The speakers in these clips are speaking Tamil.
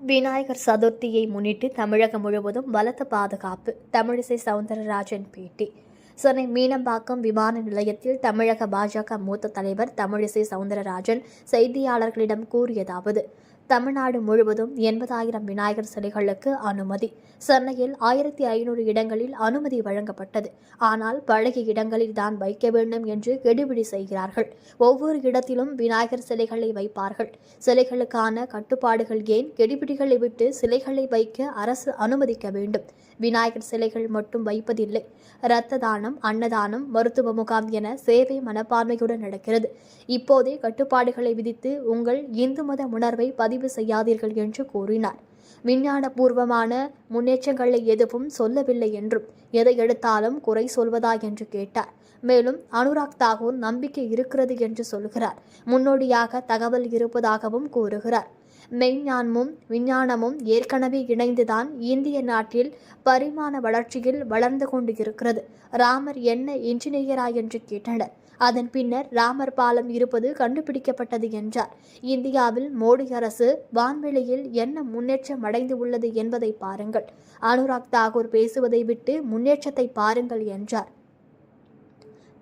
விநாயகர் சதுர்த்தியை முன்னிட்டு தமிழகம் முழுவதும் பலத்த பாதுகாப்பு. தமிழிசை சவுந்தரராஜன் பேட்டி. சென்னை மீனம்பாக்கம் விமான நிலையத்தில் தமிழக பாஜக மூத்த தலைவர் தமிழிசை சவுந்தரராஜன் செய்தியாளர்களிடம் கூறியதாவது தமிழ்நாடு முழுவதும் எண்பதாயிரம் விநாயகர் சிலைகளுக்கு அனுமதி. சென்னையில் ஆயிரத்தி ஐநூறு இடங்களில் அனுமதி வழங்கப்பட்டது. ஆனால் பழகிய இடங்களில் தான் வைக்க வேண்டும் என்று கெடுபிடி செய்கிறார்கள். ஒவ்வொரு இடத்திலும் விநாயகர் சிலைகளை வைப்பார்கள். சிலைகளுக்கான கட்டுப்பாடுகள் ஏன் கெடுபிடிகளை விட்டு சிலைகளை வைக்க அரசு அனுமதிக்க வேண்டும்? விநாயகர் சிலைகள் மட்டும் வைப்பதில்லை. இரத்த தானம் அன்னதானம் மருத்துவ முகாம் என சேவை மனப்பான்மையுடன் நடக்கிறது. இப்போதே கட்டுப்பாடுகளை விதித்து உங்கள் இந்து மத உணர்வை பதிவு செய்யாதீர்கள் என்று கூறினார். விஞ்ஞானபூர்வமான முன்னேற்றங்களை எதுவும் சொல்லவில்லை என்றும் எதை எடுத்தாலும் குறை சொல்வதா என்று கேட்டார். மேலும் அனுராக் தாகூர் நம்பிக்கை இருக்கிறது என்று சொல்கிறார். முன்னோடியாக தகவல் இருப்பதாகவும் கூறுகிறார். மெய்ஞானமும் விஞ்ஞானமும் ஏற்கனவே இணைந்துதான் இந்திய நாட்டில் பரிமாண வளர்ச்சியில் வளர்ந்து கொண்டு இருக்கிறது. ராமர் என்ன இன்ஜினியரா என்று கேட்டனர். அதன் பின்னர் ராமர் பாலம் இருப்பது கண்டுபிடிக்கப்பட்டது என்றார். இந்தியாவில் மோடி அரசு வான்வெளியில் என்ன முன்னேற்றம் அடைந்து உள்ளது என்பதை பாருங்கள். அனுராக் தாகூர் பேசுவதை விட்டு முன்னேற்றத்தை பாருங்கள் என்றார்.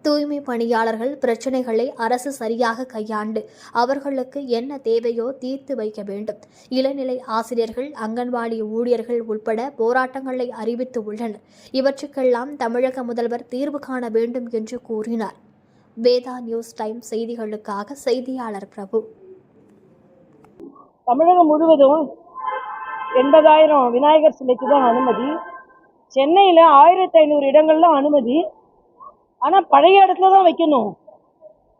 தூய்மை பணியாளர்கள் பிரச்சனைகளை அரசு சரியாக கையாண்டு அவர்களுக்கு என்ன தேவையோ தீர்த்து வைக்க வேண்டும். இளநிலை ஆசிரியர்கள் அங்கன்வாடி ஊழியர்கள் உட்பட போராட்டங்களை அறிவித்து உள்ளனர். இவற்றுக்கெல்லாம் தமிழக முதல்வர் தீர்வு காண வேண்டும் என்று கூறினார். வேதா நியூஸ் டைம் செய்திகளுக்காக செய்தியாளர் பிரபு. தமிழகம் முழுவதும் எண்பதாயிரம் விநாயகர் சிலைக்கு தான் அனுமதி. சென்னையில் ஆயிரத்தி ஐநூறு இடங்கள்ல அனுமதி. ஆனால் பழைய இடத்துல தான் வைக்கணும்.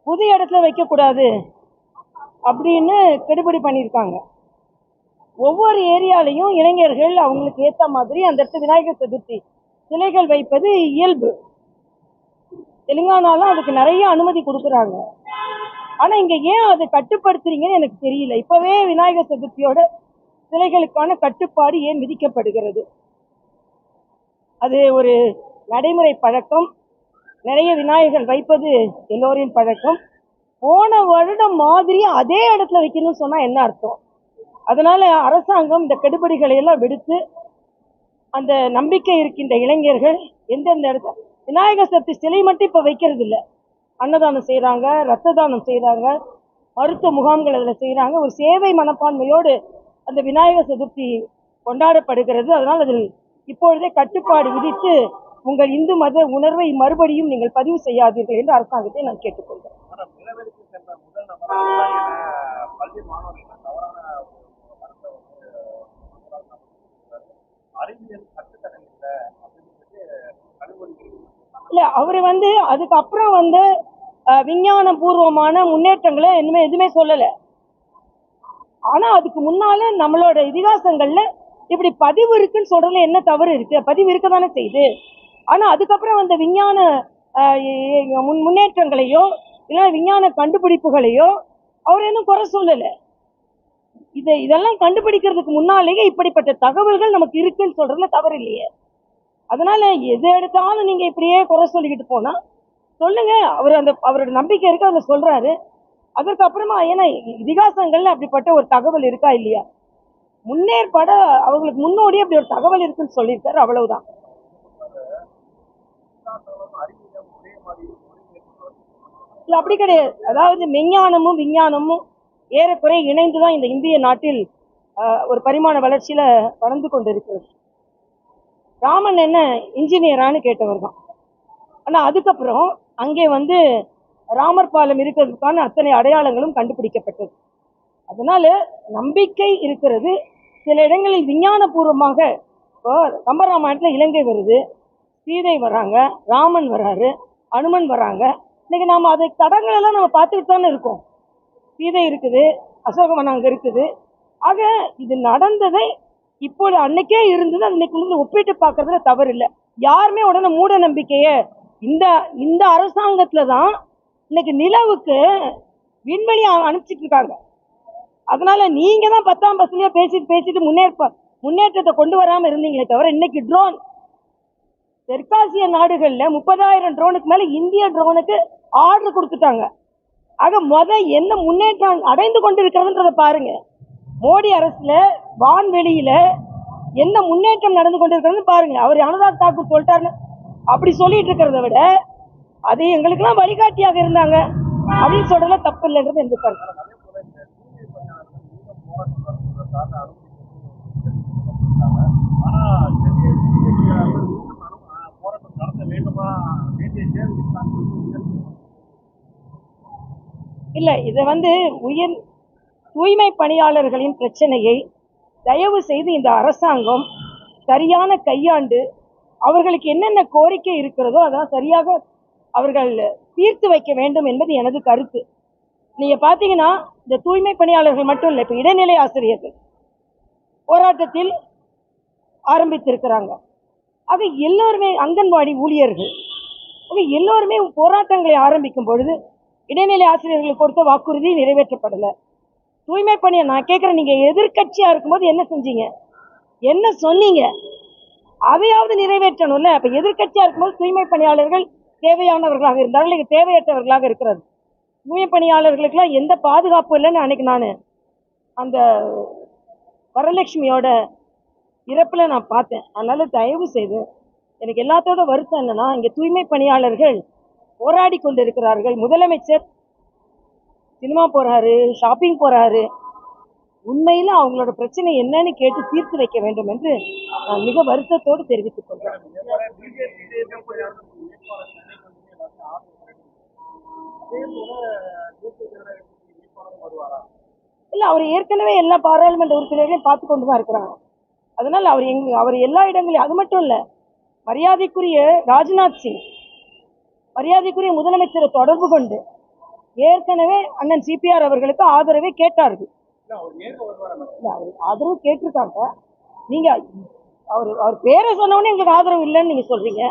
புதிய இடத்துல வைக்கக்கூடாது அப்படின்னு கெடுபடி பண்ணியிருக்காங்க. ஒவ்வொரு ஏரியாலையும் இளைஞர்கள் அவங்களுக்கு ஏற்ற மாதிரி அந்த இடத்துல விநாயகர் சதுர்த்தி சிலைகள் வைப்பது இயல்பு. தெலுங்கானாலும் அதுக்கு நிறைய அனுமதி கொடுக்குறாங்க. ஆனா இங்க ஏன் அதை கட்டுப்படுத்துறீங்கன்னு எனக்கு தெரியல. இப்பவே விநாயகர் சதுர்த்தியோட சிலைகளுக்கான கட்டுப்பாடு ஏன் விதிக்கப்படுகிறது? அது ஒரு நடைமுறை பழக்கம். நிறைய விநாயகர் வைப்பது எல்லோரின் பழக்கம். போன வருடம் மாதிரி அதே இடத்துல வைக்கணும்னு சொன்னா என்ன அர்த்தம்? அதனால அரசாங்கம் இந்த கெடுபடிகளை எல்லாம் விடுத்து அந்த நம்பிக்கை இருக்கின்ற இளைஞர்கள் எந்தெந்த இடத்துல விநாயகர் சதுர்த்தி சிலை மட்டும் இப்போ வைக்கிறது இல்லை அன்னதானம் செய்கிறாங்க ரத்த தானம் செய்கிறாங்க மருத்துவ முகாம்கள் அதில் செய்கிறாங்க ஒரு சேவை மனப்பான்மையோடு அந்த விநாயகர் சதுர்த்தி கொண்டாடப்படுகிறது. அதனால் அதில் இப்பொழுதே கட்டுப்பாடு விதித்து உங்கள் இந்து மத உணர்வை மறுபடியும் நீங்கள் பதிவு செய்யாதீர்கள் என்று அரசாங்கத்தை நான் கேட்டுக்கொள்கிறேன் மேடம் நிலவேலுக்கு சென்ற முதல் நபர் என பல்வேறு மாணவர்கள் தவறான ஒரு கருத்தை வந்து மனோரால் நம்பியிருக்காரு. அறிவியல் கட்டுத்தடை இல்லை அப்படின்னு சொல்லிட்டு கடுகொலிகள் இல்லை அவர் வந்து அதுக்கப்புறம் வந்து விஞ்ஞான பூர்வமான முன்னேற்றங்களை இனிமே எதுவுமே சொல்லலை. ஆனால் அதுக்கு முன்னால நம்மளோட இதிகாசங்கள்ல இப்படி பதிவு இருக்குன்னு சொல்றதுல என்ன தவறு இருக்கு? பதிவு இருக்க தானே செய்யுது. ஆனால் அதுக்கப்புறம் வந்த விஞ்ஞான முன் முன்னேற்றங்களையோ இல்லை விஞ்ஞான கண்டுபிடிப்புகளையோ அவர் இன்னும் குறை சொல்லலை. இதை இதெல்லாம் கண்டுபிடிக்கிறதுக்கு முன்னாலேயே இப்படிப்பட்ட தகவல்கள் நமக்கு இருக்குன்னு சொல்றதுல தவறு இல்லையே. அதனால எது எடுத்தாலும் நீங்க இப்படியே குறை சொல்லிக்கிட்டு போனா சொல்லுங்க. அவர் அந்த அவரோட நம்பிக்கை இருக்கு அதுல சொல்றாரு. அதற்கு அப்புறமா ஏன்னா இதிகாசங்கள்ல அப்படிப்பட்ட ஒரு தகவல் இருக்கா இல்லையா? முன்னேற்பட அவங்களுக்கு முன்னோடி அப்படி ஒரு தகவல் இருக்குன்னு சொல்லியிருக்காரு அவ்வளவுதான். இல்லை இல்ல அப்படி கிடையாது. அதாவது மெஞ்ஞானமும் விஞ்ஞானமும் ஏறக்குறை இணைந்துதான் இந்த இந்திய நாட்டில் ஒரு பரிமாண வளர்ச்சியில வளர்ந்து கொண்டிருக்கிறது. ராமன் என்ன இன்ஜினியரான்னு கேட்டவர் தான். ஆனால் அதுக்கப்புறம் அங்கே வந்து ராமர் பாலம் இருக்கிறதுக்கான அத்தனை அடையாளங்களும் கண்டுபிடிக்கப்பட்டது. அதனால நம்பிக்கை இருக்கிறது. சில இடங்களில் விஞ்ஞானபூர்வமாக இப்போ கம்பராமாயணத்தில் இலங்கை வருது சீதை வராங்க ராமன் வராரு அனுமன் வராங்க இன்னைக்கு நாம் அதை தடங்களெல்லாம் நம்ம பார்த்துக்கிட்டு தானே இருக்கோம். சீதை இருக்குது அசோகவனம் அங்கே இருக்குது. ஆக இது நடந்ததை இப்போது அன்னைக்கே இருந்தது அன்னைக்கு வந்து ஒப்பிட்டு பார்க்கறதுல தவறு இல்லை யாருமே உடனே மூட நம்பிக்கையே இந்த இந்த அரசாங்கத்துல தான் இன்னைக்கு நிலவுக்கு விண்வெளி அனுப்பிச்சிட்டு இருக்காங்க அதனால நீங்க தான் பத்தாம் பசங்க பேசிட்டு பேசிட்டு முன்னேற்ப முன்னேற்றத்தை கொண்டு வராம இருந்தீங்களே தவிர இன்னைக்கு ட்ரோன் தெற்காசிய நாடுகள்ல முப்பதாயிரம் ட்ரோனுக்கு மேல இந்திய ட்ரோனுக்கு ஆர்டர் கொடுத்துட்டாங்க. ஆக முத என்ன முன்னேற்றம் அடைந்து கொண்டு இருக்கிறதுன்றத பாருங்க. மோடி அரசுல வான்வெளியில என்ன முன்னேற்றம் நடந்து கொண்டிருக்கிறதுன்னு பாருங்க அவர் அனுராக் தாக்கூர் சொல்லிட்டாருன்னு அப்படி சொல்லிட்டு இருக்கிறத விட அது எங்களுக்கெல்லாம் வழிகாட்டியாக இருந்தாங்க அப்படின்னு சொல்றதுல தப்பு இல்லைன்றது எந்த கருத்து இல்ல இதை வந்து உயர் தூய்மை பணியாளர்களின் பிரச்சனையை தயவு செய்து இந்த அரசாங்கம் சரியான கையாண்டு அவர்களுக்கு என்னென்ன கோரிக்கை இருக்கிறதோ அதான் சரியாக அவர்கள் தீர்த்து வைக்க வேண்டும் என்பது எனது கருத்து. நீங்க பாத்தீங்கன்னா இந்த தூய்மை பணியாளர்கள் மட்டும் இல்லை இப்ப இடைநிலை ஆசிரியர்கள் போராட்டத்தில் ஆரம்பித்திருக்கிறாங்க. ஆக எல்லோருமே அங்கன்வாடி ஊழியர்கள். ஆக எல்லோருமே போராட்டங்களை ஆரம்பிக்கும் பொழுது இடைநிலை ஆசிரியர்களுக்கு கொடுத்த வாக்குறுதி நிறைவேற்றப்படலை. தூய்மை பணியை நான் கேட்குறேன் நீங்கள் எதிர்க்கட்சியாக இருக்கும்போது என்ன செஞ்சீங்க? என்ன சொன்னீங்க? அதையாவது நிறைவேற்றணும்ல? அப்போ எதிர்க்கட்சியாக இருக்கும்போது தூய்மை பணியாளர்கள் தேவையானவர்களாக இருந்தார்கள் இல்லை தேவையற்றவர்களாக இருக்கிறது. தூய்மை பணியாளர்களுக்கெல்லாம் எந்த பாதுகாப்பும் இல்லைன்னு அன்னைக்கு நான் அந்த வரலட்சுமியோட இறப்பில் நான் பார்த்தேன். அதனால் தயவு செய்து எனக்கு எல்லாத்தோட வருத்தம் என்னன்னா இங்கே தூய்மை பணியாளர்கள் போராடி கொண்டிருக்கிறார்கள். முதலமைச்சர் சினிமா போறாரு ஷாப்பிங் போறாரு. உண்மையில அவங்களோட பிரச்சனை என்னன்னு கேட்டு தீர்த்து வைக்க வேண்டும் என்று நான் மிக வருத்தத்தோடு தெரிவித்துக் கொள்கிறேன். இல்ல அவர் ஏற்கனவே எல்லா பாராளுமன்ற உறுப்பினர்களையும் பார்த்து கொண்டு தான் இருக்கிறாங்க. அதனால அவர் எங்க அவர் எல்லா இடங்களையும் அது மட்டும் இல்ல மரியாதைக்குரிய ராஜ்நாத் சிங் மரியாதைக்குரிய முதலமைச்சரை தொடர்பு கொண்டு ஏற்கனவே அண்ணன் சிபிஆர் அவர்களுக்கு ஆதரவை கேட்டார்கள் அவர் ஆதரவு கேட்டிருக்காங்க நீங்க அவர் அவர் பேரை சொன்ன உடனே எங்களுக்கு ஆதரவு இல்லைன்னு நீங்க சொல்றீங்க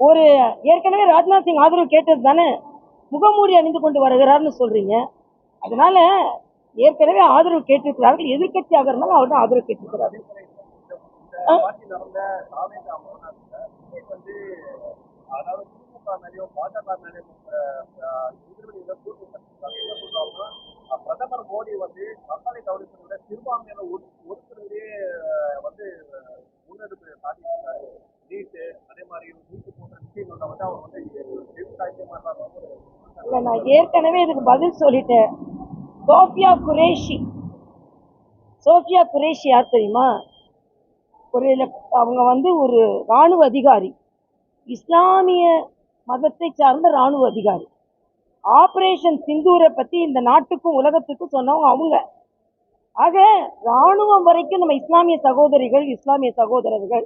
ஒரு ஏற்கனவே ராஜ்நாத் சிங் ஆதரவு கேட்டது தானே முகமூடி அணிந்து கொண்டு வருகிறார்னு சொல்றீங்க அதனால ஏற்கனவே ஆதரவு கேட்டிருக்கிறார்கள் எதிர்க்கட்சியாக இருந்தாலும் அவர் தான் ஆதரவு கேட்டிருக்கிறாரு வந்து அதாவது திமுக மேலேயும் பாஜக மேலேயும் எதிர்வெளியில கூட்டு என்ன சொல்றாங்கன்னா பிரதமர் மோடி வந்து மக்களை கவனிப்பதை சிறுபான்மையின ஒதுக்குறதே வந்து முன்னெடுப்பு காட்டியிருக்காரு. நீட்டு அதே மாதிரி நீட்டு போன்ற விஷயங்கள்ல வந்து அவர் வந்து இல்ல நான் ஏற்கனவே இதுக்கு பதில் சொல்லிட்டேன். சோஃபியா குரேஷி. சோஃபியா குரேஷி யார் தெரியுமா? ஒரு அவங்க வந்து ஒரு ராணுவ அதிகாரி. இஸ்லாமிய மதத்தை சார்ந்த ராணுவ அதிகாரி. ஆபரேஷன் சிந்தூரை பத்தி இந்த நாட்டுக்கும் உலகத்துக்கும் சொன்னவங்க அவங்க. ஆக ராணுவம் வரைக்கும் நம்ம இஸ்லாமிய சகோதரிகள் இஸ்லாமிய சகோதரர்கள்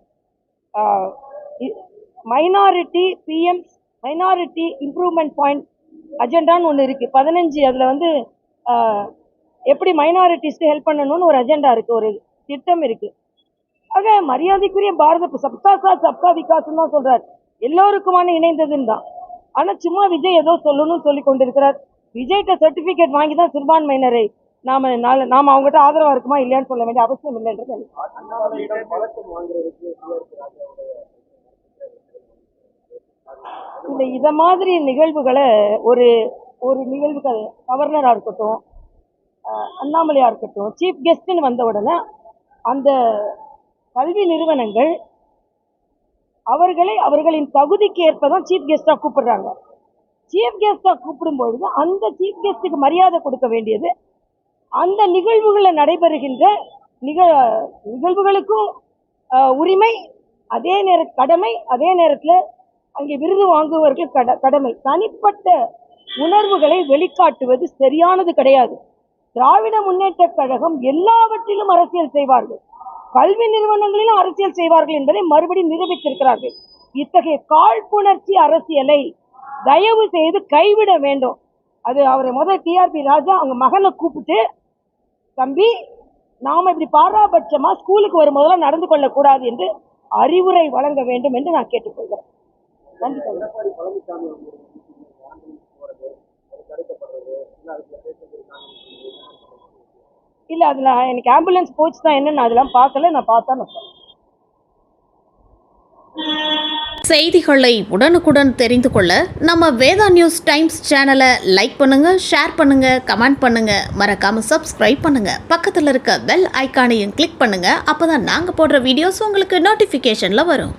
minority PM minority improvement point அஜெண்டான்னு ஒன்று இருக்குது பதினஞ்சு அதில் வந்து எப்படி மைனாரிட்டிஸ்க்கு ஹெல்ப் பண்ணணும்னு ஒரு அஜெண்டா இருக்குது ஒரு திட்டம் இருக்குது ஆக மரியாதைக்குரிய பாரத சப்கா சாத் சப்கா விகாசம் தான் சொல்கிறார் எல்லோருக்குமான இணைந்ததுன்னு தான். ஆனால் சும்மா விஜய் ஏதோ சொல்லணும்னு சொல்லி கொண்டிருக்கிறார். விஜய்கிட்ட சர்டிஃபிகேட் வாங்கி தான் சிறுபான்மையினரை நாம நாள நாம அவங்ககிட்ட ஆதரவா இருக்குமா இல்லையான்னு சொல்ல வேண்டிய அவசியம் இல்லைன்றது எனக்கு இந்த இத மாதிரி நிகழ்வுகளை ஒரு ஒரு நிகழ்வுகள் கவர்னரா இருக்கட்டும் அண்ணாமலையா இருக்கட்டும் சீஃப் கெஸ்ட்னு வந்த உடனே அந்த கல்வி நிறுவனங்கள் அவர்களை அவர்களின் தகுதிக்கு ஏற்பதான் சீஃப் கெஸ்டாக கூப்பிடுறாங்க. சீஃப் கெஸ்டாக கூப்பிடும் பொழுது அந்த சீஃப் கெஸ்ட்டுக்கு மரியாதை கொடுக்க வேண்டியது அந்த நிகழ்வுகளில் நடைபெறுகின்ற நிக நிகழ்வுகளுக்கும் உரிமை அதே நேர கடமை அதே நேரத்தில் அங்கே விருது வாங்குவவர்கள் கட கடமை. தனிப்பட்ட உணர்வுகளை வெளிக்காட்டுவது சரியானது கிடையாது. திராவிட முன்னேற்ற கழகம் எல்லாவற்றிலும் அரசியல் செய்வார்கள். கல்வி நிறுவனங்களிலும் அரசியல் செய்வார்கள் என்பதை மறுபடியும் நிரூபித்திருக்கிறார்கள். இத்தகைய காழ்ப்புணர்ச்சி அரசியலை தயவு செய்து கைவிட வேண்டும். அது அவரை முதல் டிஆர்பி ராஜா அவங்க மகனை கூப்பிட்டு தம்பி நாம் இப்படி பாராபட்சமா ஸ்கூலுக்கு வரும்போதெல்லாம் நடந்து கொள்ளக்கூடாது என்று அறிவுரை வழங்க வேண்டும் என்று நான் கேட்டுக்கொள்கிறேன். நன்றி பழனிசாமி இல்லை அது நான் எனக்கு ஆம்புலன்ஸ் போச்சு தான் என்னன்னு நான் அதெல்லாம் பார்க்கல நான் பார்த்தா நான் செய்திகளை உடனுக்குடன் தெரிந்து கொள்ள நம்ம வேதா நியூஸ் டைம்ஸ் சேனலை லைக் பண்ணுங்க ஷேர் பண்ணுங்க கமெண்ட் பண்ணுங்க. மறக்காம சப்ஸ்கிரைப் பண்ணுங்க. பக்கத்தில் இருக்க பெல் ஐக்கானையும் கிளிக் பண்ணுங்க. அப்போதான் நாங்கள் போடுற வீடியோஸ் உங்களுக்கு நோட்டிஃபிகேஷனில் வரும்.